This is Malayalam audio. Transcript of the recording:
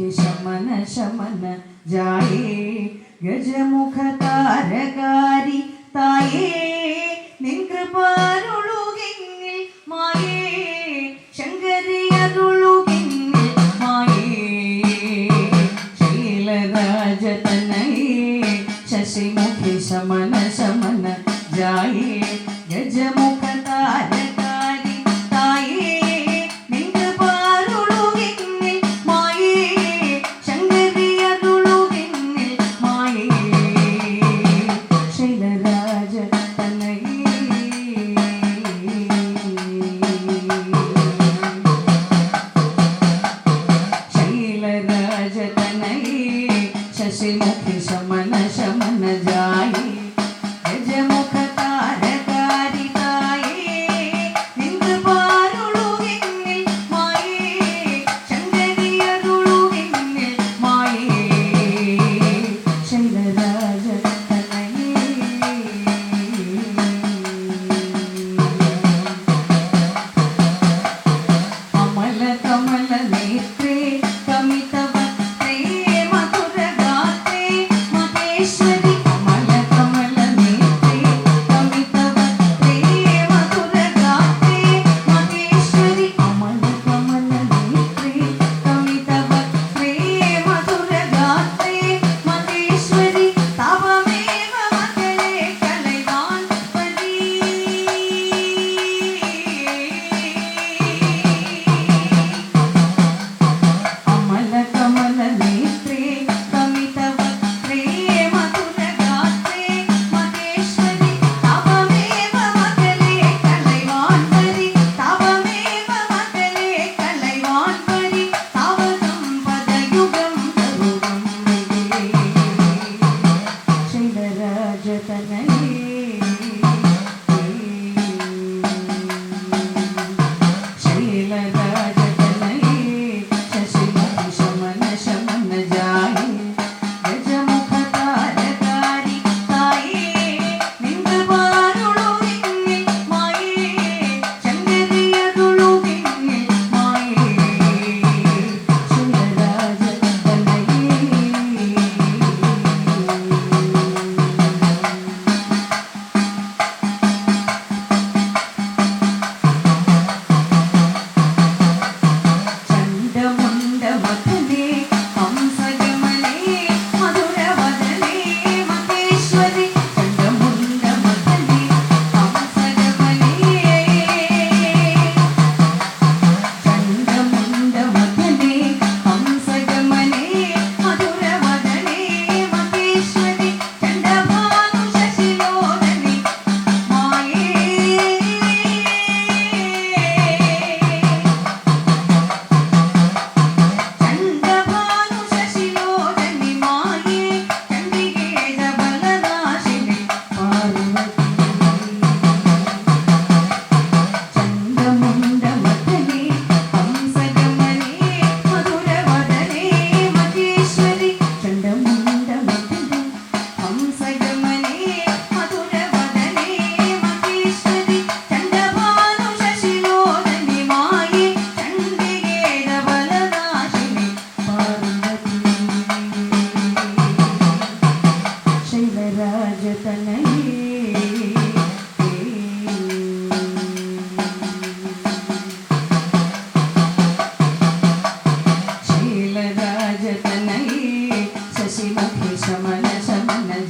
ശക്തി ശമന ശമന ജായേ ഗജമുഖ താരകാരി തായേ भजत नहीं सखी समन समन